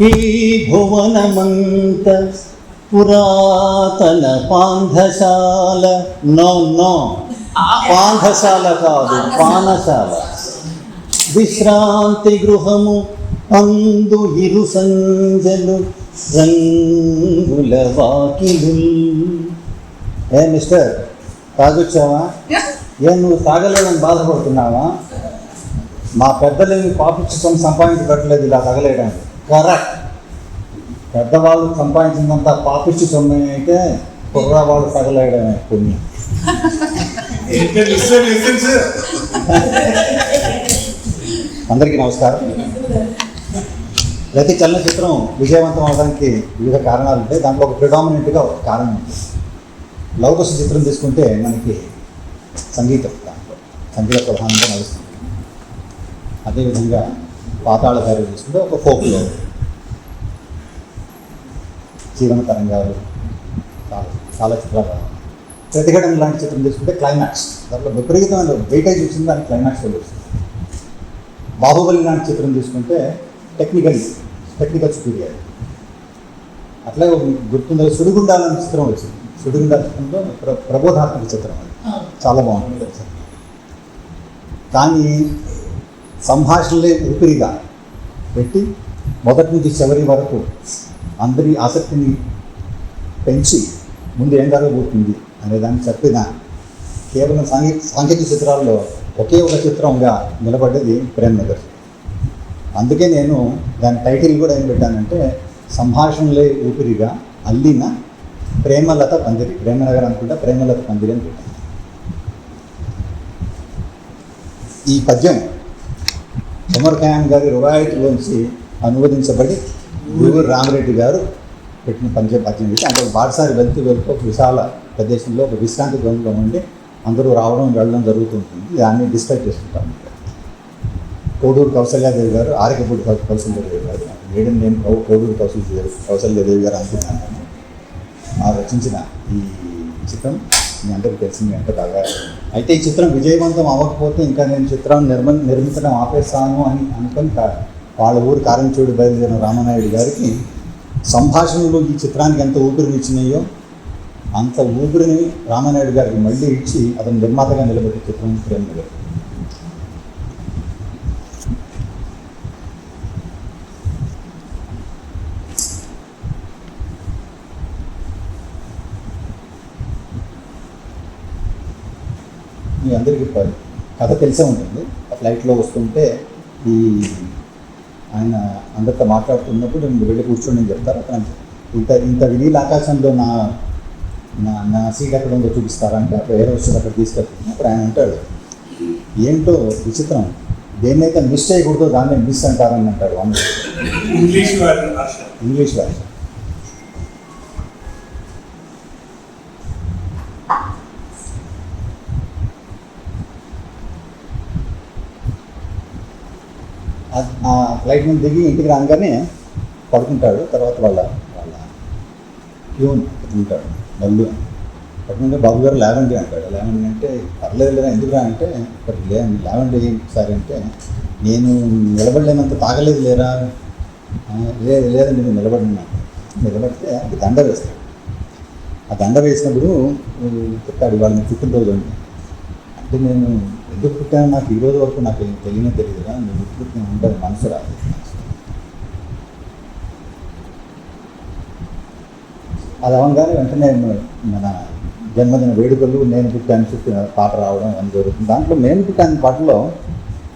ఈ భువనమంత పురాతన పాంధశాల. No no. పాంధశాల కాదు పానశాల. విశ్రాంతి గృహము అందు ఇరు సంజలు రంగుల వాకిలు ఏ మిస్టర్ తాగొచ్చావా? ఏ నువ్వు తాగలేదని బాధపడుతున్నావా? మా పెద్దలు పాపించుకొని సంపాదించి పెట్టలేదు ఇలా తగలేయడానికి. కరెక్ట్ పెద్దవాళ్ళు సంపాదించినంత పాపిచ్చి సొమ్ము అయితే కుర్రవాళ్ళు తగలేయడమే పుణ్యం. అందరికీ నమస్కారం. ప్రతి చలనచిత్రం విజయవంతం అవడానికి వివిధ కారణాలు ఉంటాయి. దాంట్లో ఒక ప్రిడామినెంట్గా ఒక కారణం ఉంటుంది. లవకుశ చిత్రం తీసుకుంటే మనకి సంగీతం దాంట్లో సంగీత ప్రధానంగా నడుస్తుంది. అదేవిధంగా పాతాళ గారు తీసుకుంటే ఒక ఫోక్లో జీవన తరంగాలు చాలా చాలా చిత్రాలు. ప్రతిఘటన లాంటి చిత్రం తీసుకుంటే క్లైమాక్స్ దాంట్లో విపరీతమైన వెయిటేజ్ వచ్చింది దానికి క్లైమాక్స్లో వస్తుంది బాహుబలి లాంటి చిత్రం తీసుకుంటే టెక్నికల్ టెక్నికల్ సుపీరియర్ మీకు గుర్తుందో సుడిగుండాలని చిత్రం వచ్చింది. సుడిగుండాల చిత్రంలో ప్ర ప్రబోధాత్మక చిత్రం అది. చాలా బాగుంటుంది కానీ సంభాషణలే ఊపిరిగా పెట్టి మొదటి నుంచి చివరి వరకు అందరి ఆసక్తిని పెంచి ముందు ఏం జరగబోతుంది అనే దాన్ని చెప్పిన కేవలం సాంఘీ సాంకేతిక చిత్రాల్లో ఒకే ఒక చిత్రంగా నిలబడ్డది ప్రేమ్ నగర్. అందుకే నేను దాని టైటిల్ కూడా ఏం పెట్టానంటే సంభాషణలే ఊపిరిగా అల్లిన ప్రేమలత పందిరి ప్రేమనగర్ అనుకుంటా ప్రేమలత పందిరి అని పెట్టాను. ఈ పద్యం ఉమర్ ఖయాన్ గారి రువాయితీలోంచి అనువదించబడి గూడూరు రామరెడ్డి గారు పెట్టిన పంచ పద్యం ఇది అంటే బాటసారి వెళ్తూ వెళ్తూ ఒక విశాల ప్రదేశంలో ఒక విశ్రాంతి గృహంలో ఉండి అందరూ రావడం వెళ్ళడం జరుగుతుంటుంది. దాన్ని డిస్కస్ చేస్తుంటాం. కోడూరు కౌశల్యాదేవి గారు ఆరికపూడి కౌ- కౌశల్యాదేవి గారు. మేడం నేను కౌ- కోడూరు కౌశల్యాదేవి కౌశల్యాదేవి గారు అనుకుంటున్నాను ఆ రచించిన ఈ చిత్రం మీ అందరికీ తెలిసింది ఎంత బాగా అయితే ఈ చిత్రం విజయవంతం అవ్వకపోతే ఇంకా నేను చిత్రం నిర్మ నిర్మించడం ఆపేస్తాను అని అనుకుని వాళ్ళ ఊరు కారంచూడి బయలుదేరిన రామనాయుడు గారికి సంభాషణలు ఈ చిత్రానికి ఎంత ఊపిరినిచ్చినాయో అంత ఊపిరిని రామనాయుడు గారికి మళ్ళీ ఇచ్చి అతను నిర్మాతగా నిలబెట్టే చిత్రం ప్రేమ గారు మీ అందరికీ కథ తెలిసే ఉంటుంది. ఆ ఫ్లైట్లో వస్తుంటే ఈ ఆయన అందరితో మాట్లాడుతున్నప్పుడు నేను వెళ్ళి కూర్చొని నేను చెప్తారు అతను ఇంత ఇంత వినీల ఆకాశంలో నా నా నా సీట్ ఎక్కడ ఉందో చూపిస్తారంటే అక్కడ ఏదో వస్తుంది అక్కడ తీసుకెళ్తుంది. అప్పుడు ఆయన అంటాడు ఏంటో విచిత్రం. దేన్నైతే మిస్ చేయకూడదో దాన్ని మిస్ అంటారని అంటాడు ఇంగ్లీష్ వారి భాష ఇంగ్లీష్ భాష ఆ- ఫ్లైట్ నుంచి దిగి ఇంటికి రాగానే పడుకుంటాడు. తర్వాత వాళ్ళ వాళ్ళ ప్యూన్ ఉంటాడు మల్లు పడుకుంటే బాబు గారు లేవండి అంటాడు. లేవండి అంటే పర్లేదు లేదా ఎందుకురా అంటే ఇక్కడ లే లేవండి సార్ అంటే నేను నిలబడలేనంత తాగలేదు లేరా? లేదు లేదండి నేను నిలబడినాను నిలబడితే అది దండ వేస్తాడు. ఆ దండ వేసినప్పుడు ఊ, చెప్తాడు వాళ్ళని పుట్టినరోజు అండి. అంటే నేను ఎందుకు పుట్టాను నాకు ఈ రోజు వరకు నాకు ఏం తెలియనే తెలియదురా నేను ఎందుకు పుట్టిన ఉంటుంది మనసు రాదు. అది అవగానే వెంటనే మన జన్మదిన వేడుకలు నేను పుట్టాను చెప్పిన పాట రావడం అని జరుగుతుంది. దాంట్లో నేను పుట్టాను పాటలో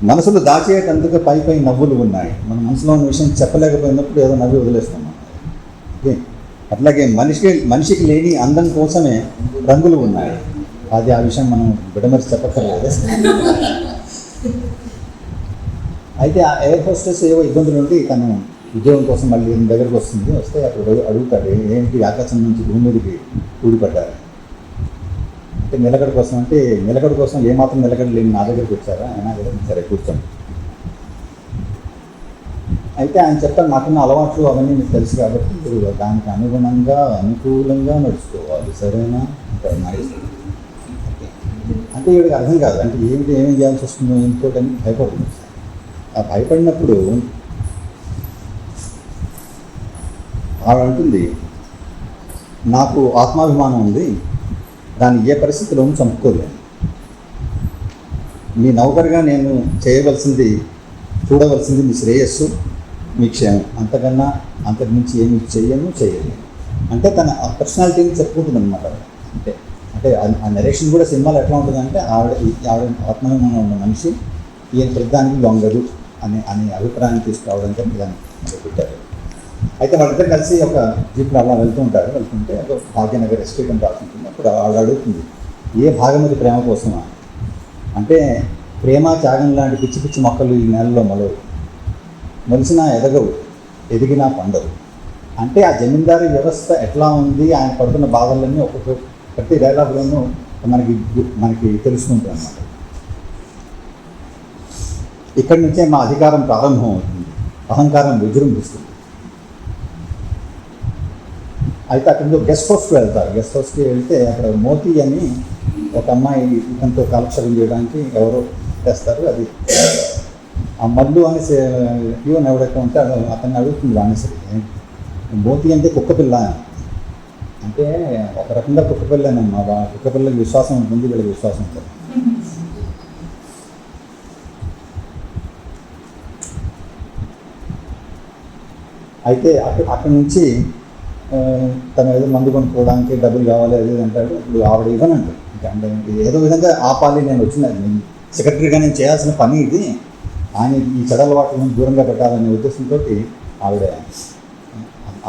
మనసులో దాచేటందుకు పై పై నవ్వులు ఉన్నాయి. మన మనసులో ఉన్న విషయం చెప్పలేకపోయినప్పుడు ఏదో నవ్వి వదిలేస్తాం మనం. అట్లాగే మనిషి మనిషికి లేని అందం కోసమే రంగులు ఉన్నాయి. అది ఆ విషయం మనం విడమరి చెప్పక్కర్లేదు. అయితే ఆ ఎయిర్ హోస్టెస్ ఏవో ఇబ్బందులు ఉండి తను ఉద్యోగం కోసం మళ్ళీ దగ్గరకు వస్తుంది. వస్తే అప్పుడు అడుగుతాడు ఏంటి ఆకాశం నుంచి భూమి మీదకి ఊడిపడ్డారు? అంటే నిలకడ కోసం అంటే నిలకడ కోసం ఏమాత్రం నిలకడ లేని నా దగ్గరికి వచ్చారా? అయినా కూడా సరే కూర్చోండి. అయితే ఆయన చెప్తాను నాకున్న అలవాట్లు అవన్నీ మీకు తెలుసు కాబట్టి మీరు దానికి అనుగుణంగా అనుకూలంగా నడుచుకోవాలి. సరేనా? అంటే వీడికి అర్థం కాదు. అంటే ఏమిటి ఏమేం చేయాల్సి వస్తుందో ఇంకోటని భయపడుతుంది ఆ భయపడినప్పుడు ఆవిడ అంటుంది నాకు ఆత్మాభిమానం ఉంది. దాన్ని ఏ పరిస్థితిలోనూ చంపుకోలేను మీ నౌకరుగా నేను చేయవలసింది చూడవలసింది మీ శ్రేయస్సు మీ క్షేమం. అంతకన్నా అంతకు మించి ఏమి చెయ్యను చేయలేను అంటే తన పర్సనాలిటీని చెప్పుకుంటుంది అనమాట అంటే అంటే ఆ- ఆ నరేషన్ కూడా సినిమాలో ఎట్లా ఉంటుందంటే ఆవిడ ఆవిడ ఆత్మాభిమానం ఉన్న మనిషి ఈయన ప్రతిదానికి లొంగదు అనే అనే అభిప్రాయం తీసుకురావడానికి దాన్ని పెట్టారు అయితే వాళ్ళిద్దరు కలిసి ఒక జీప్లో అలా వెళ్తూ ఉంటారు. వెళ్తుంటే ఒక భాగ్యనగర్ ఎస్టేట్ అని రాసుకుంటుంది. అప్పుడు ఆవిడ అడుగుతుంది ఏ భాగమది ప్రేమ కోసమా? అంటే ప్రేమ త్యాగం లాంటి పిచ్చి పిచ్చి మొక్కలు ఈ నెలలో మొలవు. మొలిసినా ఎదగవు ఎదిగినా పండవు. అంటే ఆ జమీందారీ వ్యవస్థ ఎట్లా ఉంది ఆయన పడుతున్న బాధలన్నీ ఒక్కొక్క ప్రతి డైలాగ్లోనూ మనకి మనకి తెలుసుకుంటుంది అన్నమాట. ఇక్కడి నుంచే మా అధికారం ప్రారంభం అవుతుంది. అహంకారం విజృంభిస్తుంది. అయితే అక్కడ గెస్ట్ హౌస్కి వెళ్తారు. గెస్ట్ హౌస్కి వెళ్తే అక్కడ మోతి అని ఒక అమ్మాయి ఇతనితో కాలక్షేపం చేయడానికి ఎవరో తెస్తారు. అది ఆ మల్లు అని హ్యూన్ ఎవడైతే ఉంటే అతన్ని అడుగుతుంది వాణిశ్రీ. మోతి అంటే కుక్కపిల్ల అంటే ఒక రకంగా కుక్కపిల్లనమ్మా కుక్కపిల్లకి విశ్వాసం ఉంటుంది వీళ్ళకి విశ్వాసం ఉంటుంది. అయితే అక్కడ అక్కడి నుంచి తన ఏదో మందు కొనుక్కోవడానికి డబ్బులు కావాలి అది అంటాడు. ఇప్పుడు ఆవిడ ఇవ్వనండి అంటే ఏదో విధంగా ఆపాలి నేను వచ్చిన నేను సెక్రటరీగా నేను చేయాల్సిన పని ఇది. ఆయన ఈ చెడ అలవాట్ల దూరంగా పెట్టాలనే ఉద్దేశంతో ఆవిడ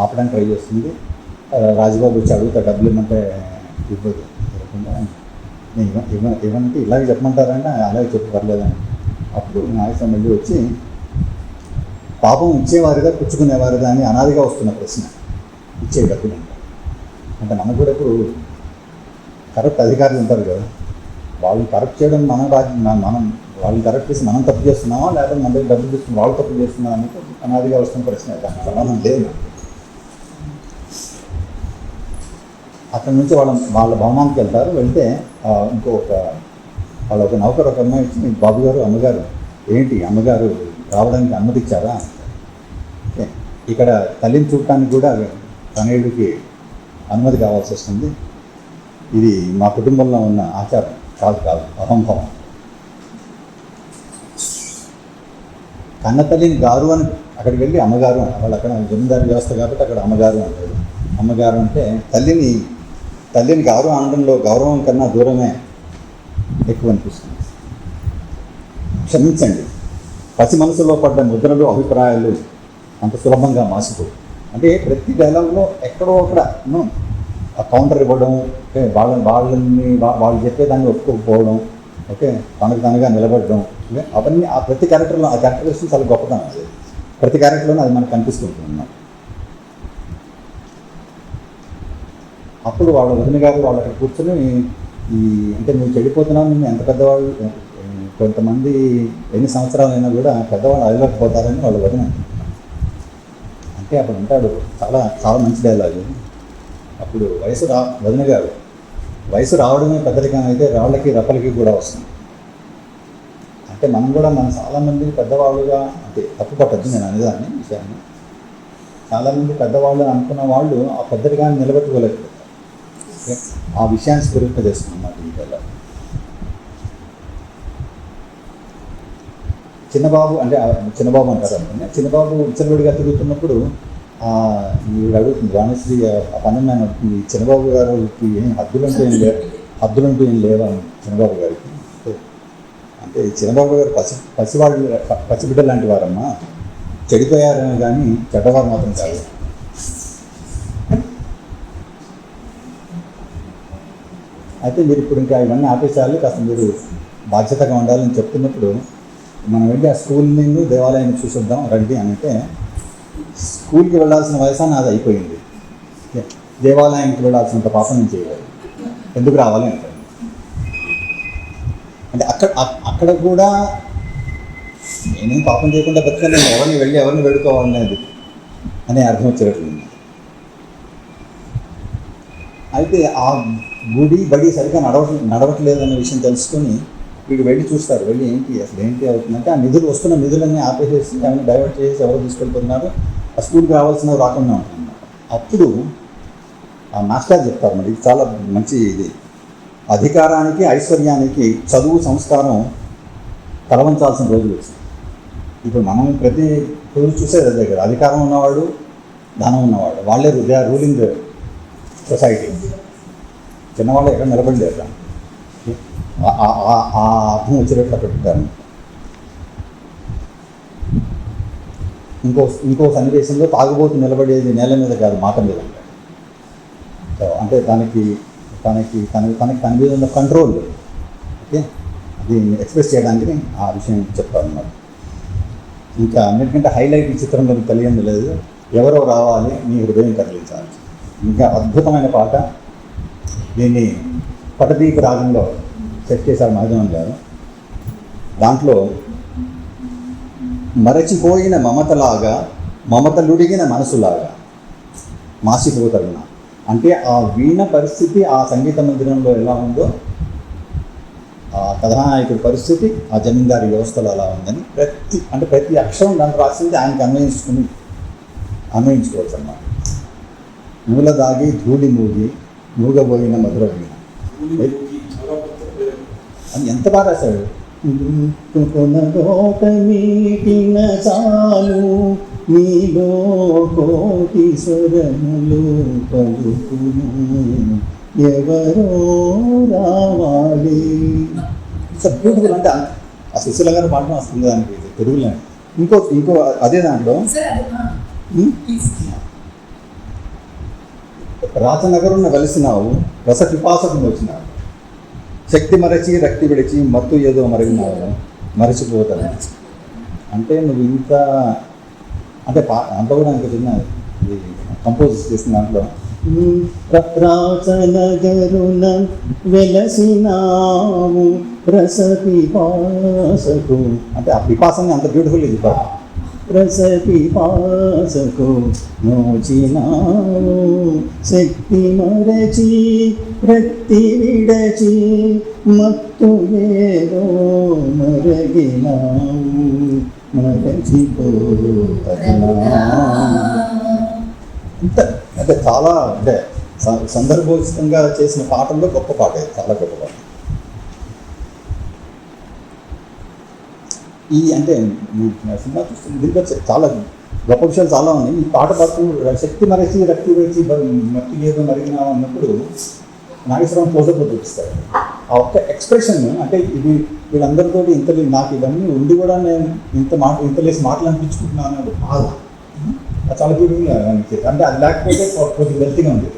ఆపడానికి ట్రై చేస్తుంది. రాజుబాబు వచ్చి అడుగుతా డబ్బులు ఇమ్మంటే ఇవ్వదు. ఇవ్వకుండా నేను ఇవ్వ ఇవ్వ ఇవ్వనంటే ఇలాగే చెప్పమంటారంటే అలాగే చెప్పు పర్లేదని. అప్పుడు నాయసం వెళ్ళి వచ్చి పాపం ఇచ్చేవారిదా పుచ్చుకునేవారిదా అని అనాదిగా వస్తున్న ప్రశ్న. ఇచ్చే డబ్బులు అంటే. మనకు కూడా ఇప్పుడు కరెక్ట్ అధికారులు ఉంటారు కదా. వాళ్ళని కరెక్ట్ చేయడం మన రాజ్యం మనం వాళ్ళని కరెక్ట్ చేసి మనం తప్పు చేస్తున్నామా లేకపోతే మన దగ్గర డబ్బులు తీసుకుని వాళ్ళు తప్పు చేస్తున్నామా అనేది అనాదిగా వస్తున్న ప్రశ్న. దానికి సంబంధం లేదు. అక్కడ నుంచి వాళ్ళ వాళ్ళ భవనానికి వెళ్తారు. వెళ్తే ఇంకొక వాళ్ళ ఒక నౌకరు ఒక అమ్మాయి వచ్చి బాబు గారు అమ్మగారు ఏంటి అమ్మగారు రావడానికి అనుమతి ఇచ్చారా ఇక్కడ తల్లిని చూడటానికి కూడా తనయుడికి అనుమతి కావాల్సి వస్తుంది. ఇది మా కుటుంబంలో ఉన్న ఆచారం. కాదు కాదు అహంభావం. కన్నతల్లిని గారు అని అక్కడికి వెళ్ళి అమ్మగారు వాళ్ళు అక్కడ జమీందారు వ్యవస్థ కాబట్టి అక్కడ అమ్మగారు అంటారు. అమ్మగారు అంటే తల్లిని తల్లిని గౌరవం అనడంలో గౌరవం కన్నా దూరమే ఎక్కువ అనిపిస్తుంది. క్షమించండి. పసి మనసులో పడ్డ ముద్రలు అభిప్రాయాలు అంత సులభంగా మాసిపోవు అంటే ప్రతి డైలాగ్లో ఎక్కడో అక్కడ ఆ కౌంటర్ ఇవ్వడం ఓకే వాళ్ళ వాళ్ళని వాళ్ళు చెప్పేదాన్ని ఒప్పుకోకపోవడం ఓకే తనకు తనగా నిలబడడం ఓకే అవన్నీ ఆ ప్రతి క్యారెక్టర్లో ఆ క్యారెక్టరేషన్ చాలా గొప్పతనం అది. ప్రతి క్యారెక్టర్లోనే అది మనకు కనిపిస్తుంటుంది అప్పుడు వాళ్ళ వదిన గారు వాళ్ళు అక్కడ కూర్చొని ఈ అంటే నువ్వు చెడిపోతున్నావు నువ్వు ఎంత పెద్దవాళ్ళు కొంతమంది ఎన్ని సంవత్సరాలైనా కూడా పెద్దవాళ్ళు అడగలేకపోతారని వాళ్ళు వదిన. అంటే అప్పుడు అంటాడు చాలా చాలా మంచి డైలాగ్ అప్పుడు వయసు రా వదిన గారు వయసు రావడమే పెద్దరికం అయితే రాళ్ళకి రప్పలకి కూడా వస్తుంది. అంటే మనం కూడా మనం చాలామంది పెద్దవాళ్ళుగా అంటే తప్పు పట్టద్దు నేను అనేదాన్ని విషయాన్ని. చాలామంది పెద్దవాళ్ళు అనుకున్న వాళ్ళు ఆ పెద్దరికాన్ని నిలబెట్టుకోలేదు ఓకే? ఆ విషయాన్ని స్ఫురింప అన్నమాట ఈ చిన్నబాబు అంటే చిన్నబాబు అంటారు అనుకున్నా చిన్నబాబు ఉచ్చలవిడిగా తిరుగుతున్నప్పుడు ఈవిడ అడుగుతుంది వాణిశ్రీ ఆ పన్నెండు ఆయన అడుగుతుంది "ఈ చిన్నబాబు గారికి ఏం హద్దులంటూ ఏం లే హద్దులంటూ ఏం లేవా చిన్నబాబు గారికి. అంటే- చిన్నబాబు గారు పసి పసివాళ్ళు పసిబిడ్డ లాంటి వారమ్మా. చెడిపోయారని కానీ చెడ్డవారు మాత్రం కాదు. అయితే మీరు ఇప్పుడు ఇంకా ఇవన్నీ ఆపేసేయాలి కాస్త మీరు బాధ్యతగా ఉండాలని చెప్తున్నప్పుడు మనం వెళ్ళి ఆ స్కూల్ని దేవాలయాన్ని చూసొద్దాం రండి అని అంటే స్కూల్కి వెళ్ళాల్సిన వయసు నాది అయిపోయింది. దేవాలయానికి వెళ్ళాల్సినంత పాపం నేను చేయలేదు. ఎందుకు రావాలి అంటే అంటే అక్కడ అక్కడ కూడా నేనేం పాపం చేయకుండా బతికే నేను ఎవరిని వెళ్ళి ఎవరిని వేడుకోవాలనేది అనే అర్థం వచ్చేటట్లేదు. అయితే ఆ గుడి బడి సరిగ్గా నడవ నడవట్లేదు అనే విషయం తెలుసుకొని వీడు వెళ్ళి చూస్తారు. వెళ్ళి ఏంటి అసలు ఏంటి అవుతుందంటే ఆ నిధులు వస్తున్న నిధులన్నీ ఆపేసేసి ఏమైనా డైవర్ట్ చేసి ఎవరు తీసుకెళ్తున్నారు ఆ స్కూల్కి రావాల్సిన రాకుండా ఉంటుంది అప్పుడు ఆ మాస్టర్ చెప్తారు మరి ఇది చాలా మంచి ఇది. అధికారానికి ఐశ్వర్యానికి చదువు సంస్కారం తలవంచాల్సిన రోజులు వచ్చింది ఇప్పుడు మనం ప్రతి రోజు చూసేది అదే కదా అధికారం ఉన్నవాడు ధనం ఉన్నవాడు. వాళ్ళే దే ఆర్ రూలింగ్ సొసైటీ చిన్నవాళ్ళు ఎక్కడ నిలబడలేరు ఆ- ఆ- ఆ- అర్థం వచ్చేటట్టు అక్కడ ఇంకో ఇంకో సన్నివేశంలో తాగుబోతు నిలబడేది నేల మీద కాదు మాట మీద. సో అంటే దానికి తనకి తన తనకి తన మీద ఉన్న కంట్రోల్ ఓకే? అది ఎక్స్ప్రెస్ చేయడానికి ఆ విషయం చెప్తాను అన్నమాట ఇంకా అన్నిటికంటే హైలైట్ ఈ చిత్రంలో మీకు తెలియదు లేదు. ఎవరో రావాలి మీ హృదయం కదిలించాలి. ఇంకా అద్భుతమైన పాట. దీన్ని పటదీప రాగంలో సెట్ చేశారు మహాజన్ గారు. దాంట్లో మరచిపోయిన మమతలాగా మమతలుడిగిన మనసులాగా మాసిపోతరుణ అంటే ఆ వీణ పరిస్థితి ఆ సంగీత మందిరంలో ఎలా ఉందో ఆ కథానాయకుడి పరిస్థితి ఆ జమీందారి వ్యవస్థలో అలా ఉందని ప్రతి అంటే ప్రతి అక్షరం దాంట్లో రాసింది ఆయనకి అన్వయించుకుని అన్వయించుకోవచ్చు అన్నమాట. మూల దాగి ధూళి మూగి మూగబోయిన మధుర వీణ అది ఎంత బాగా రాశాడు మీటిన చాలు నీలో కోటి స్వరములు పలుకును. ఎవరో రావాలి. బ్యూటిఫుల్ అంటే ఆ సుశీల గారు పాడడం వస్తుంది దానికి తెలుగులో. ఇంకో ఇంకో అదే దాంట్లో. రాజనగరున్న రాచనగరున్న వెలిసినావు రస పిపాసకు వచ్చినావు శక్తి మరచి రక్తి విడిచి మత్తు ఏదో మరిగినావు మరచిపోతాను అంటే నువ్వు ఇంత అంటే పా అంత కూడా ఇంకా చిన్న ఇది కంపోజ్ చేసిన దాంట్లో రాజనగరున వెలసినావు రస అంటే ఆ పిపాసని అంత బ్యూటిఫుల్ ఇది ప్రసతి పాసకు పిపాసకు నోచినావు శక్తి మరచి రక్తి విడచి మత్తు ఏదో మరగినావు. మరచిపోతనా అంటే చాలా అంటే సందర్భోచితంగా చేసిన పాటల్లో గొప్ప పాట చాలా గొప్ప పాట. ఈ అంటే మీ సినిమా చూస్తుంది దీంట్లో చాలా గొప్ప విషయాలు చాలా ఉన్నాయి. ఈ పాట పాడుతూ శక్తి మరచి రక్తి వేసి మట్టి ఏదో మరిగినా అన్నప్పుడు నాగేశ్వరం క్లోజప్లో చూపిస్తారు. ఆ ఒక్క ఎక్స్ప్రెషన్ అంటే ఇది వీళ్ళందరితో ఇంత నాకు ఇవన్నీ ఉండి కూడా నేను ఇంత మాట ఇంత లేసి మాటలు అనిపించుకుంటున్నాను అన్నది బాధ చాలా బ్యూటిఫుల్గా అనిపించేది. అంటే అది లేకపోతే కొద్దిగా వెల్తీగా ఉంది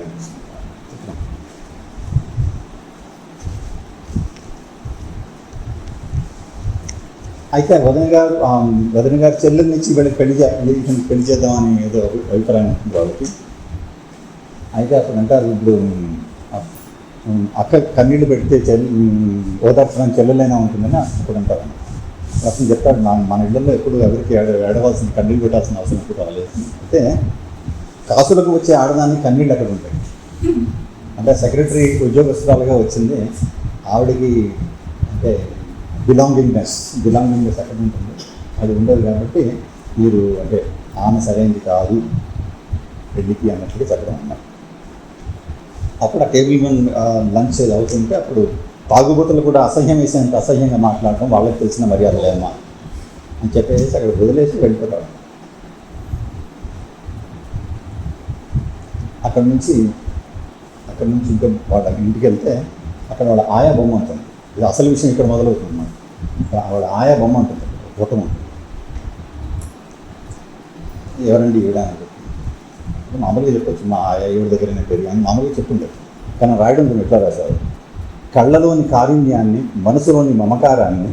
అయితే వదన గారు వదన గారు చెల్లెల నుంచి వీళ్ళకి పెళ్ళి చే వీళ్ళకి పెళ్ళి చేద్దామని ఏదో అభిప్రాయం ఉంటుంది వాళ్ళకి. అయితే అప్పుడు అంటారు ఇప్పుడు అక్క కన్నీళ్ళు పెడితే చెల్లి ఉమ్, ఓదార్చడానికి చెల్లెలైనా ఉంటుందని అప్పుడు అంటారు. అతను చెప్తాడు నా మన ఇళ్ళల్లో ఎప్పుడు ఎవరికి ఏడవలసిన కన్నీళ్ళు పెట్టాల్సిన అవసరం ఎప్పుడు రాలేదు. అయితే కాసులకు వచ్చే ఆడదాన్ని కన్నీళ్ళు అక్కడ ఉంటాయి? అంటే సెక్రటరీ ఉద్యోగస్తురాలుగా వచ్చింది ఆవిడకి అంటే బిలాంగింగ్నెస్ బిలాంగింగ్నెస్ ఎక్కడ ఉంటుంది అది ఉండదు కాబట్టి మీరు అంటే ఆమె సరైనది కాదు పెళ్ళికి అన్నట్టుగా చెప్పడం అన్నారు. అప్పుడు ఆ టేబుల్ మీద లంచ్ అవుతుంటే అప్పుడు తాగుబోతులు కూడా అసహ్యం వేసేంత అసహ్యంగా మాట్లాడడం వాళ్ళకి తెలిసిన మర్యాదలేమ్మా అని చెప్పేసి అక్కడ వదిలేసి వెళ్ళిపోతాడు అక్కడ నుంచి అక్కడ నుంచి ఇంకా వాళ్ళ ఇంటికి వెళ్తే అక్కడ వాళ్ళ ఆయా బొమ్మ ఉంటుంది. ఇది అసలు విషయం ఇక్కడ మొదలవుతుంది అన్నమాట ఇక్కడ ఆయా బొమ్మ ఉంటుంది ఫోటో ఎవరండి ఈవిడ అని చెప్పి. మామూలుగా చెప్పొచ్చు మా ఆయా ఈవిడ దగ్గర నేను పెరిగాను మామూలుగా చెప్పుండదు. కానీ రాయడం కొంచెం ఎట్లా రాశారు? కళ్ళలోని కారుణ్యాన్ని మనసులోని మమకారాన్ని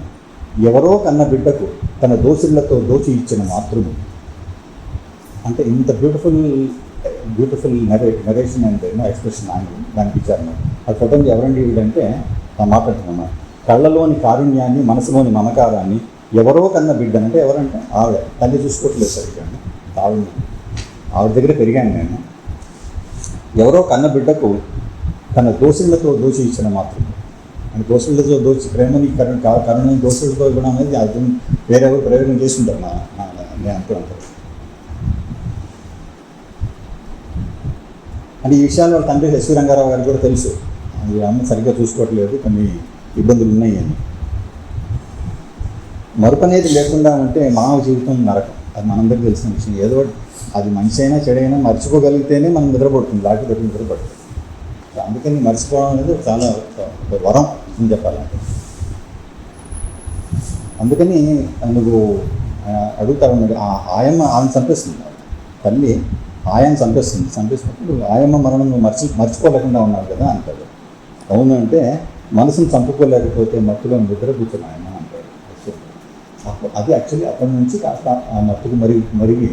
ఎవరో కన్న బిడ్డకు తన దోషులతో దోచి ఇచ్చిన మాతృము అంటే ఇంత బ్యూటిఫుల్ బ్యూటిఫుల్ నెరే నెరేషన్ అండ్ ఎన్నో ఎక్స్ప్రెషన్ ఆయన దానికి ఇచ్చారు. అది ఫోటో ఎవరండి వీడంటే మాట్లాడుతున్నా కళ్ళలోని కారుణ్యాన్ని మనసులోని మమకారాన్ని ఎవరో కన్న బిడ్డనంటే ఎవరంటే ఆవిడ. తల్లి చూసుకోవట్లేదు సరిగ్గా. ఆవిడ ఆవిడ దగ్గర పెరిగాను నేను. ఎవరో కన్న బిడ్డకు తన దోషులతో దోషి ఇచ్చిన మాత్రం. అని దోషులతో దోచి ప్రేమని కరుణ కరుణని దోషులతో ఇవ్వడం అనేది అర్థం వేరెవరు ప్రయోగం చేస్తుంటారు నా నేను అంటూ ఉంటాను అంటే ఈ విషయాలు వాళ్ళ తండ్రి ఎస్వి రంగారావు గారికి కూడా తెలుసు. ఈ అమ్మ సరిగ్గా చూసుకోవట్లేదు కొన్ని ఇబ్బందులు ఉన్నాయి అని. మరుపు అనేది లేకుండా ఉంటే మానవ జీవితం నరకం. అది మనందరికీ తెలిసిన విషయం. ఏదో ఒకటి. అది మంచి అయినా చెడైనా మర్చిపోగలిగితేనే మనం నిద్రపడుతుంది లేకపోతే నిద్రపడుతుంది అందుకని మర్చిపోవడం అనేది చాలా ఒక వరం అని చెప్పాలంటే. అందుకని నువ్వు అడుగుతా అడుగుతావు ఆ ఆయమ్మ ఆమెను చంపేస్తుంది. తల్లి ఆయన చంపేస్తుంది. చంపేసినప్పుడు ఆయమ్మ మరణం నువ్వు మర్చి మర్చిపోలేకుండా ఉన్నావు కదా అంటాడు. అవును అంటే మనసును చంపుకోలేకపోతే మత్తులో నిద్ర కూర్చొని ఆయన అంటారు. అప్పుడు అది యాక్చువల్లీ అప్పటి నుంచి కాస్త ఆ మత్తుకు మరిగి మరిగి.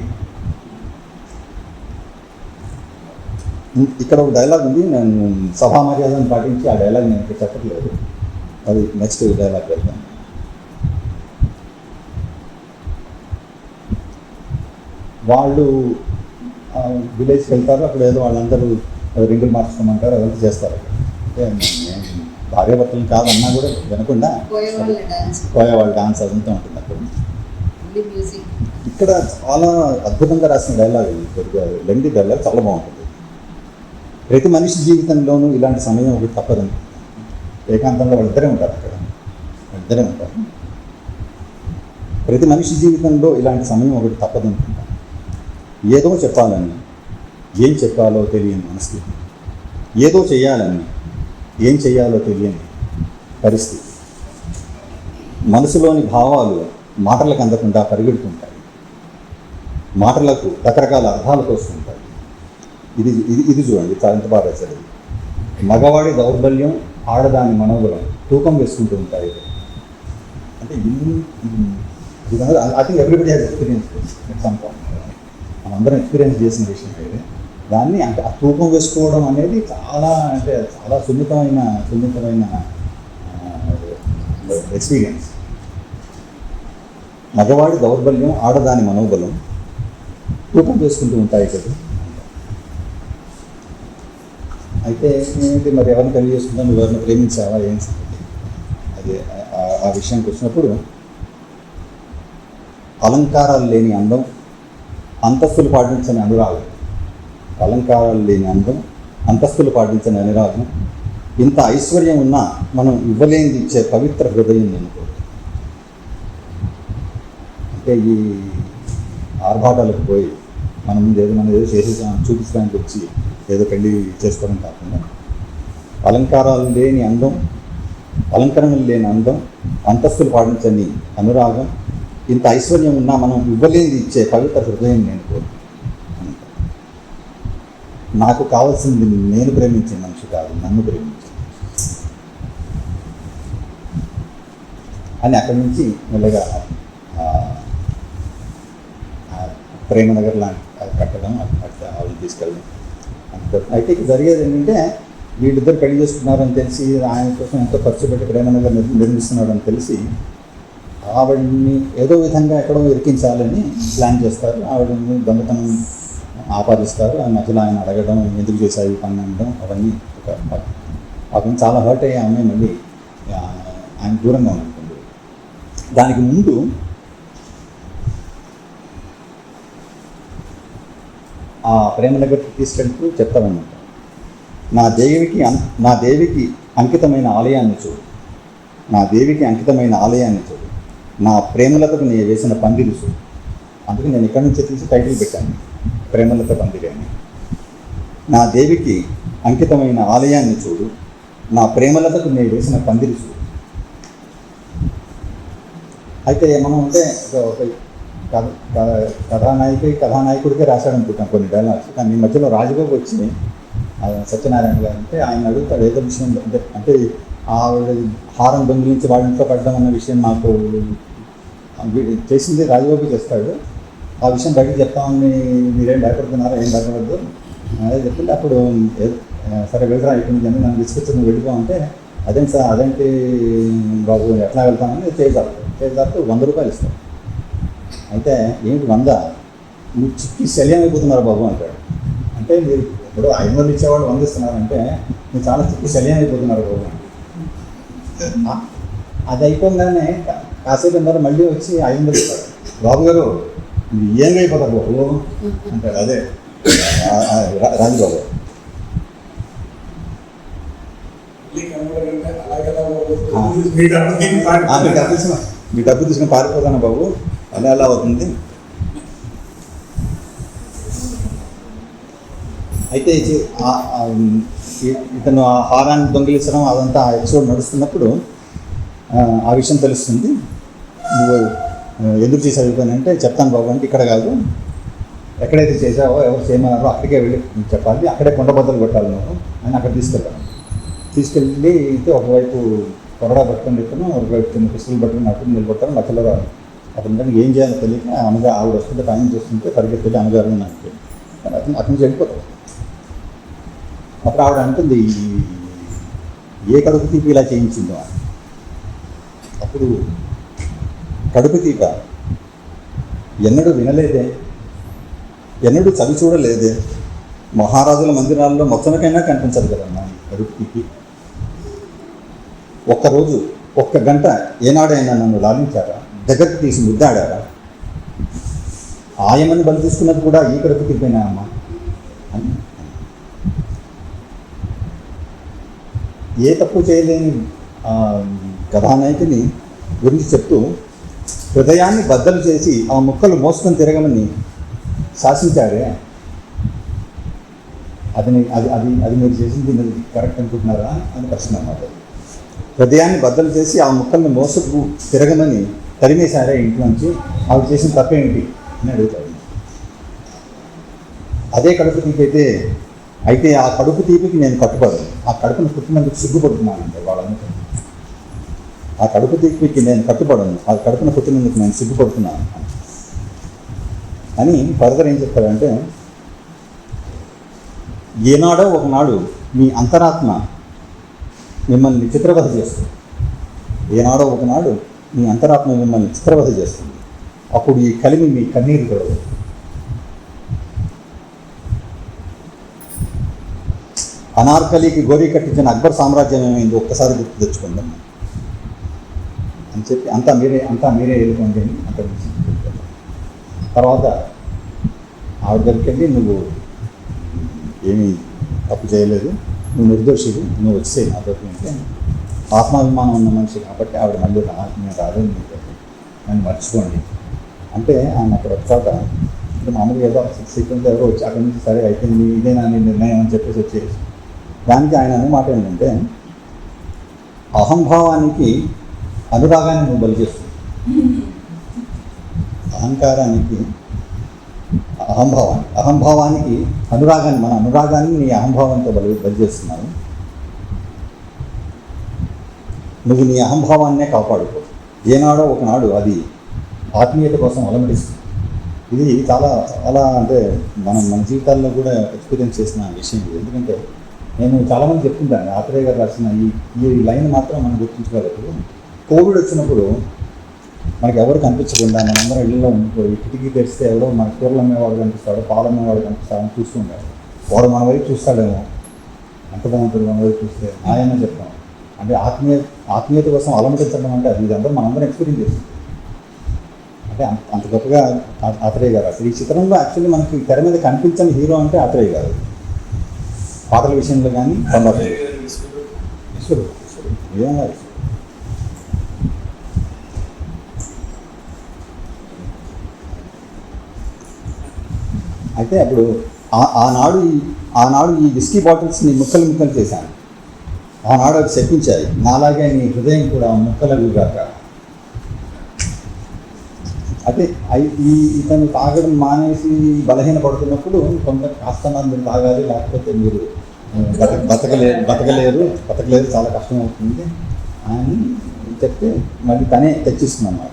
ఇక్కడ ఒక డైలాగ్ ఉంది నేను సభా మర్యాదను పాటించి ఆ డైలాగ్ నేను ఇక్కడ చెప్పట్లేదు. అది నెక్స్ట్ డైలాగ్ వెళ్తాను. వాళ్ళు విలేజ్కి వెళ్తారు అక్కడ ఏదో వాళ్ళందరూ రింగులు మార్చుకోమంటారు అదంతా చేస్తారు. అంటే భార్యాభర్తలు కాదన్నా కూడా వినకుండా పోయేవాళ్ళ డాన్స్. అదంతా ఉంటుంది అక్కడ. ఇక్కడ చాలా అద్భుతంగా రాసిన డైలాగ్ ఇది కొద్దిగా లెండి డైలాగ్ చాలా బాగుంటుంది. ప్రతి మనిషి జీవితంలోనూ ఇలాంటి సమయం ఒకటి తప్పదండి ఏకాంతంలో వాళ్ళిద్దరే ఉంటారు అక్కడ. వాళ్ళిద్దరే ఉంటారు. ప్రతి మనిషి జీవితంలో ఇలాంటి సమయం ఒకటి తప్పదనుకుంటా ఏదో చెప్పాలని ఏం చెప్పాలో తెలియని మనస్థితి ఏదో చేయాలని ఏం చేయాలో తెలియని పరిస్థితి. మనసులోని భావాలు మాటలకు అందకుండా పరిగెడుతుంటాయి. మాటలకు రకరకాల అర్థాలకు వస్తుంటాయి. ఇది ఇది ఇది చూడండి చాలా ఎంత బాగా రాశారు. మగవాడి దౌర్బల్యం ఆడదాని మనోబలం తూకం వేసుకుంటూ ఉంటాయి. అంటే I think everybody has experience at మనందరం ఎక్స్పీరియన్స్ చేసిన విషయం అయితే దాన్ని అంటే ఆ తూకం వేసుకోవడం అనేది చాలా అంటే చాలా సున్నితమైన సున్నితమైన ఎక్స్పీరియన్స్ మగవాడి దౌర్బల్యం ఆడదాని మనోబలం తూకం వేసుకుంటూ ఉంటాయి కదా. అయితే ఏంటి మరి ఎవరిని పెళ్ళి చేసుకుంటాను ఎవరిని ప్రేమించావా? ఏం అది ఆ- ఆ విషయానికి వచ్చినప్పుడు అలంకారాలు లేని అందం అంతస్తులు పాటించని అనురాగం. అలంకారాలు లేని అందం అంతస్తులు పాటించని అనురాగం. ఇంత ఐశ్వర్యం ఉన్నా మనం ఇవ్వలేనిది ఇచ్చే పవిత్ర హృదయం నేను అంటే ఈ ఆర్భాటాలకు పోయి మనం ముందు ఏదో మనం ఏదో చేసి చూపించడానికి వచ్చి ఏదో పెళ్ళి చేసుకోవడం కాకుండా అలంకారాలు లేని అందం అలంకరణలు లేని అందం అంతస్తులు పాటించని అనురాగం ఇంత ఐశ్వర్యం ఉన్నా మనం ఇవ్వలేనిది ఇచ్చే పవిత్ర హృదయం నేను కోరు నాకు కావాల్సింది నేను ప్రేమించే మనిషి కాదు నన్ను ప్రేమించే అని అక్కడి నుంచి మెల్లగా ప్రేమనగర్ లాంటి కట్టడం అట్లా వాళ్ళని తీసుకెళ్ళడం. అంత. అయితే ఇక్కడ జరిగేది ఏంటంటే వీళ్ళిద్దరు పెళ్ళి చేసుకున్నారని తెలిసి ఆయన కోసం ఎంతో ఖర్చు పెట్టి ప్రేమనగర్ నిర్మిస్తున్నాడని తెలిసి ఆవిడని ఏదో విధంగా ఎక్కడో ఇరికించాలని ప్లాన్ చేస్తారు. ఆవిడని దొంగతనం ఆపాదిస్తారు. ఆ మధ్యలో ఆయన అడగడం ఎందుకు చేశారు ఈ పని అనడం అవన్నీ ఒక పాపం. చాలా హర్ట్ అయ్యే ఆమె మళ్ళీ ఆయన దూరంగా ఉంటుంది దానికి ముందు ఆ ప్రేమ దగ్గరికి తీసుకెళ్తూ చెప్తామన్నమాట. నా దేవికి అం- నా దేవికి అంకితమైన ఆలయాన్ని చూడు. నా దేవికి అంకితమైన ఆలయాన్ని చూడు. నా ప్రేమలతకు నేను వేసిన పందిరి చూడు. అందుకే నేను ఇక్కడి నుంచి తీసి టైటిల్ పెట్టాను. ప్రేమలత పందిరి అని నా దేవికి అంకితమైన ఆలయాన్ని చూడు. నా ప్రేమలతకు నేను వేసిన పందిరి చూడు. అయితే మనం అంటే ఒక- కథ కథానాయకి కథానాయకుడికే రాశాడు అనుకుంటాం కొన్ని డైలాగ్స్ కానీ ఈ మధ్యలో రాజబాబు వచ్చి సత్యనారాయణ గారు అంటే ఆయన అడుగుతాడు ఏదో విషయం అంటే అంటే ఆవిడ హారం దొంగిలించి వాళ్ళ ఇంట్లో పడ్డం అన్న విషయం నాకు చేసింది రాజబాబు చేస్తాడు. ఆ విషయం బయటకు చెప్తామని మీరేం భయపడుతున్నారా ఏం భయపడద్దు. అదే చెప్పింది అప్పుడు సరే వెళ్ళరా ఇక్కడి నుంచి నన్ను తీసుకొచ్చి నువ్వు వెళ్ళిపో అంటే అదేంటి సార్ అదేంటి బాబు ఎట్లా వెళ్తామని చేజారు చేజారు వంద రూపాయలు ఇస్తాడు అయితే ఏంటి వంద? నువ్వు చిక్కి శల్యం అయిపోతున్నారు బాబు అంటాడు. అంటే మీరు ఇప్పుడు ఐదు వందలు ఇచ్చేవాళ్ళు వంద ఇస్తున్నారంటే మీరు చాలా చిక్కి శల్యం అయిపోతున్నారు బాబు. అది అయిపోగానే కా- కాసేపు అందరూ మళ్ళీ వచ్చి ఐదు వందలు ఇస్తారు. బాబు గారు మీరు ఏం అయిపోతారు బాబు అంటాడు అదే. రాజుబాబు. మీ డబ్బు తీసుకుని పారిపోతాను బాబు. అలా ఎలా అవుతుంది. అయితే ఇది- ఇతను ఆ హారాన్ని దొంగిలించడం అదంతా ఆ ఎపిసోడ్ నడుస్తున్నప్పుడు ఆ, విషయం తెలుస్తుంది. నువ్వు ఎందుకు చేసావు ఈ అంటే చెప్తాను బాబు అంటే ఇక్కడ కాదు. ఎక్కడైతే చేసావో ఎవరు చేయమన్నారో అక్కడికే వెళ్ళి చెప్పాలి. అక్కడే కొండబద్దలు కొట్టాలి నువ్వు అని అక్కడ తీసుకెళ్తాను తీసుకెళ్ళి అయితే ఒకవైపు కొరడా పట్టుకొని ఇతను ఒకవైపు చిన్న పిస్తులు పట్టుకుని అటు నిలబడతాను మధ్యలో అతను కానీ ఏం చేయాలో తెలియక అనగా ఆవిడ వస్తుంటే టైం చూస్తుంటే పరిగెత్తి అనగారు నాకు కానీ అతను అతను చెడిపోతాడు అప్పుడు ఆవిడ అంటుంది "ఈ- ఏ కడుపు తీపి ఇలా చేయించిందో? అప్పుడు కడుపు తీప? ఎన్నడూ వినలేదే. ఎన్నడూ చవి చూడలేదే. మహారాజుల మందిరాల్లో మొత్తనికైనా కనిపించదు కదమ్మా ఈ కడుపు తీపి. ఒక్కరోజు ఒక్క గంట ఏనాడైనా నన్ను లాలించారా? దగ్గరికి తీసి ముద్దాడారా? ఆయమని బలి తీసుకున్నది కూడా ఈ కడుపు తీపేనా అమ్మ? అని ఏ తప్పు చేయలేని కథానాయకుని గురించి చెప్తూ హృదయాన్ని బద్దలు చేసి ఆ ముక్కలు మోసుకొని తిరగమని శాసించారే. అది అది అది అది మీరు చేసింది మీరు కరెక్ట్ అనుకుంటున్నారా అని ప్రశ్న అన్నమాట హృదయాన్ని బద్దలు చేసి ఆ ముక్కల్ని మోసకు తిరగమని తరిమేశారే ఇంట్లోంచి. ఆవిడ చేసిన తప్పేంటి అని అడుగుతాడు. అదే కడుపు తీపైతే అయితే అయితే ఆ కడుపు తీపికి నేను కట్టుబడను ఆ కడుపును పుట్టినందుకు సిగ్గుపడుతున్నానండి వాళ్ళందరూ. ఆ కడుపు దిక్కుకి నేను కట్టుబడను. ఆ కడుపును పుట్టినందుకు నేను సిగ్గుపడుతున్నాను. అని ఫర్దర్ ఏం చెప్తారంటే ఏనాడో ఒకనాడు మీ అంతరాత్మ మిమ్మల్ని చిత్రవధ చేస్తుంది. ఏనాడో ఒకనాడు మీ అంతరాత్మ మిమ్మల్ని చిత్రవధ చేస్తుంది. అప్పుడు ఈ కలిమి మీ కన్నీరు కూడా అనార్కలికి గోరీ కట్టించిన అక్బర్ సామ్రాజ్యం ఏమైంది ఒక్కసారి గుర్తు తెచ్చుకుందాం. అని చెప్పి అంతా మీరే అంతా మీరే వెళ్ళిపోండి అని అక్కడ నుంచి తర్వాత ఆవిడ దగ్గరికి వెళ్ళి నువ్వు ఏమీ తప్పు చేయలేదు. నువ్వు నిర్దోషివి. నువ్వు వచ్చే నాతో అంటే ఆత్మాభిమానం ఉన్న మనిషి కాబట్టి ఆవిడ మళ్ళీ రా నేను రాలేదు నీకు నన్ను మర్చిపోండి. అంటే ఆయన అక్కడ వచ్చాక ఇప్పుడు మామూలుగా ఏదో సీక్వెన్స్ ఎవరో వచ్చి అక్కడి నుంచి సరే అయిపోయింది ఇదేనా నిర్ణయం అని చెప్పేసి వచ్చేసి దానికి ఆయన అనే మాట ఏంటంటే అహంభావానికి అనురాగాన్ని నువ్వు బలి చేస్తుంది అహంకారానికి అహంభావాన్ని అహంభావానికి అనురాగాన్ని మన అనురాగాన్ని నీ అహంభావంతో బలి బలి చేస్తున్నావు. నువ్వు నీ అహంభావాన్నే కాపాడుకో. ఏనాడో ఒకనాడు అది ఆత్మీయత కోసం అలమడిస్తుంది ఇది చాలా చాలా అంటే మనం మన జీవితాల్లో కూడా ఎక్స్పీరియన్స్ చేసిన విషయం ఇది. ఎందుకంటే నేను చాలామంది చెప్తుంటాను ఆత్రేయ గారు రాసిన ఈ ఈ లైన్ మాత్రం మనం గుర్తుంచుకోలేదు కోవిడ్ వచ్చినప్పుడు మనకి ఎవరు కనిపించకుండా మనందరం ఇళ్ళలో ఉండిపోయి కిటికీ తెరిస్తే ఎవడో మన కూరలు అమ్మేవాడు కనిపిస్తాడు పాలు అమ్మేవాడు కనిపిస్తాడని చూస్తూ ఉంటాడు వాడు మన వైపు చూస్తాడేమో. ఎంత బాగుంటుంది మన వైపు చూస్తే. ఆయన చెప్తాం. అంటే ఆత్మీయ ఆత్మీయత కోసం అలమటించడం అంటే అది ఇదంతా మనందరం ఎక్స్పీరియన్స్ చేస్తుంది అంటే అంత అంత గొప్పగా ఆత్రేయ గారు అసలు ఈ చిత్రంలో యాక్చువల్లీ మనకి తెర మీద కనిపించని హీరో అంటే ఆత్రేయ గారు. పాటల విషయంలో కానీ సంభాషణ ఈశ్వరుడు అయితే అప్పుడు ఆ- ఆనాడు ఈ- ఆనాడు ఈ విస్కీ బాటిల్స్ని ముక్కలు ముక్కలు చేశాను ఆనాడు అది చెప్పించాయి నాలాగే నీ హృదయం కూడా ముక్కలగుగాక అయితే ఈ ఇతను తాగడం మానేసి బలహీన పడుతున్నప్పుడు కొంత కాస్త మంది తాగాలి లేకపోతే మీరు బత బతక బతకలేరు. బతకలేరు బతకలేరు చాలా కష్టం అవుతుంది అని చెప్తే మళ్ళీ తనే తెచ్చిస్తున్నాను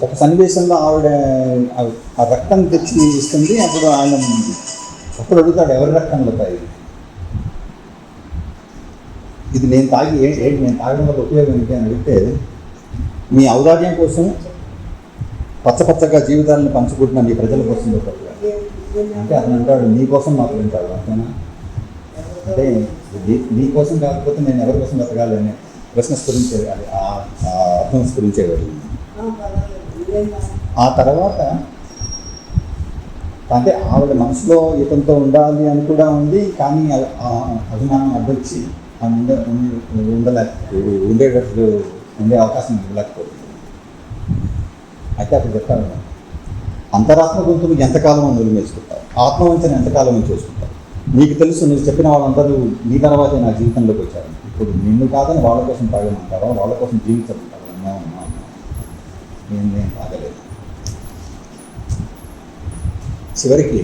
ఒక సన్నివేశంలో ఆవిడ ఆ- రక్తం తెచ్చి ఇస్తుంది అప్పుడు ఆయన అప్పుడు అడుగుతాడు ఎవరి రక్తంలో తాగి ఇది నేను తాగి ఏంటి నేను తాగడం వల్ల ఉపయోగం ఏంటి? అని అడిగితే మీ ఔదార్యం కోసం పచ్చ పచ్చగా జీవితాలను పంచుకుంటున్న మీ ప్రజల కోసం అంటే అతను అంటాడు నీ కోసం మాకు వింటాడు అంతేనా? అంటే నీ నీ కోసం కాకపోతే నేను ఎవరి కోసం బతకాలి? అనే ప్రశ్న స్ఫురించేది అది ఆ ఆ అర్థం స్ఫురించేవాడు. ఆ తర్వాత అంటే ఆవిడ మనసులో ఇతనితో ఉండాలి అని కూడా ఉంది కానీ ఆ- అభిమానం అడ్డొచ్చి ఉండ ఉండ- ఉండలేక ఉండేటట్లు ఉండే అవకాశం ఇవ్వలేకపోతుంది అయితే అక్కడ చెప్పాను అంతరాత్మ గొంతును ఎంతకాలం నువ్వు మేసుకుంటావు ఆత్మవంచన ఎంతకాలం నుంచి చూసుకుంటావు? నీకు తెలుసు నువ్వు చెప్పిన వాళ్ళందరూ నీ తర్వాతే నా జీవితంలోకి వచ్చారు. ఇప్పుడు నిన్ను కాదని వాళ్ళ కోసం తాగమంటారా వాళ్ళ కోసం జీవించమంటావా? నేను నేను తాగలేదు చివరికి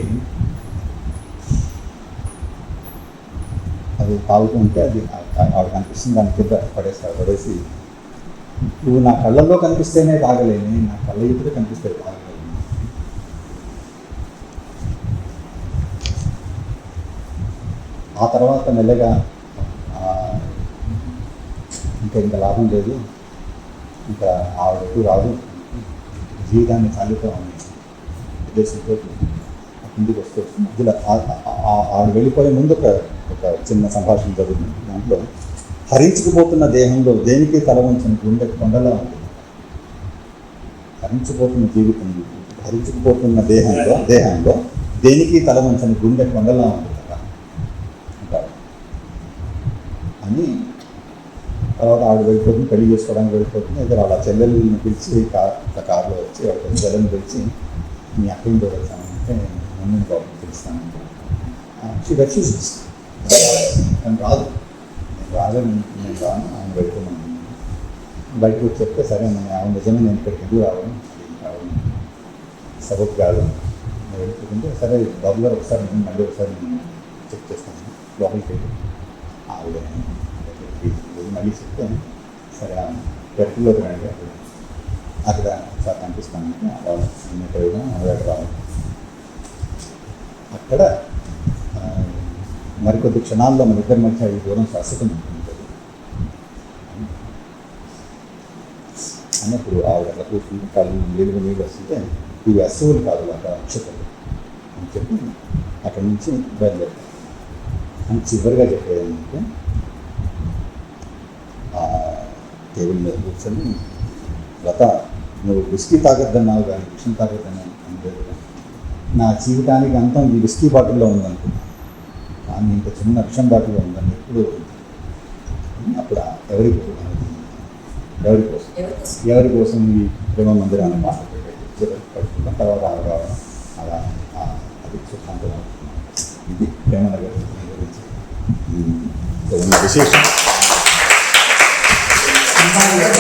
అది తాగుతూ ఉంటే అది ఆవిడ కనిపిస్తుంది దాని కింద పడేస్తారు పడేసి నువ్వు నా కళ్ళల్లో కనిపిస్తేనే తాగలేని నా కళ్ళ ఇప్పుడు కనిపిస్తే తాగలేను. ఆ తర్వాత మెల్లగా ఇంకా ఇంకా లాభం లేదు. ఇంకా ఆవిడ ఎప్పుడు రాదు. జీవితాన్ని చాలుతామని ఉద్దేశంతో ఇంటికి వస్తూ మధ్యలో ఆ- ఆ- ఆవిడ వెళ్ళిపోయే ముందు ఒక ఒక చిన్న సంభాషణ జరుగుతుంది. దాంట్లో హరించుకుపోతున్న దేహంలో దేనికి తల వంచని గుండె కొండలా ఉంటుంది. హరించిపోతున్న జీవితం హరించుకుపోతున్న దేహంలో దేహంలో దేనికి తల వంచని గుండె కొండలా ఉంటుంది. కదా అంటారు. అని తర్వాత ఆవిడ వెళ్ళిపోతుంది పెళ్ళి చేసుకోవడానికి వెళ్ళిపోతుంది. అయితే వాళ్ళ చెల్లెల్ని పిలిచి కార్ కారులో వచ్చి వాళ్ళ చెల్లెల్ని పిలిచి మీ అక్కడితో వెళ్తానంటే నన్ను బాబు పిలుస్తానంటే. షీ రెఫ్యూజెస్ నేను రాదు. నేను రాదని నేను రాను ఆయన వెళ్తున్నాను బయటకు వచ్చి చెప్తే సరే నేను ఆవిడ నిజమే నేను ఇక్కడికి ఎందుకు రావడం రావడం సబబ్ కాదు. నేను వెళ్ళిపోతుంటే సరే బాబు గారు ఒకసారి నేను మళ్ళీ ఒకసారి నేను చెక్ చేస్తాను. లోపలికి వెళ్ళి. ఆవిడ దగ్గరికి వెళ్ళి మళ్ళీ చెప్తాను సరే పెట్టులోకి రండి అక్కడ అక్కడ ఒకసారి కనిపిస్తాను వాళ్ళు నేను ఆవిడ రావాలి. అక్కడ మరికొద్ది క్షణాల్లో మన ఇద్దరి మధ్య ఈ దూరం శాశ్వతం ఉంటుంది. అన్నప్పుడు ఆవిడ అట్లా కూర్చుంటే కళ్ళు నీళ్ళు నీళ్ళు వస్తుంటే ఇవి అసువులు కాదు అక్కడ అక్షతలు. అని చెప్పి అక్కడి నుంచి బయలుదేరుతాను అని చివరిగా చెప్పేది ఏంటంటే ఆ టేబుల్ మీద కూర్చొని లత నువ్వు విస్కీ తాగొద్దన్నావు కానీ విషయం తాగొద్దని అంటే నా జీవితానికి అంతం ఈ విస్కీ బాటిల్లో ఉందనుకున్నాను కానీ ఇంత చిన్న విషం బాటిల్లో ఉందని ఎప్పుడు అప్పుడు ఎవరికి ఎవరి కోసం? ఎవరి కోసం? ఈ ప్రేమ మందిరాన్ని మాట్లాడేది? పడుకున్న తర్వాత రావడం అలా అది సుఖాంతం ఇది ప్రేమ నగర్. గురించి విశేషం. సో ఉన్న విశేషం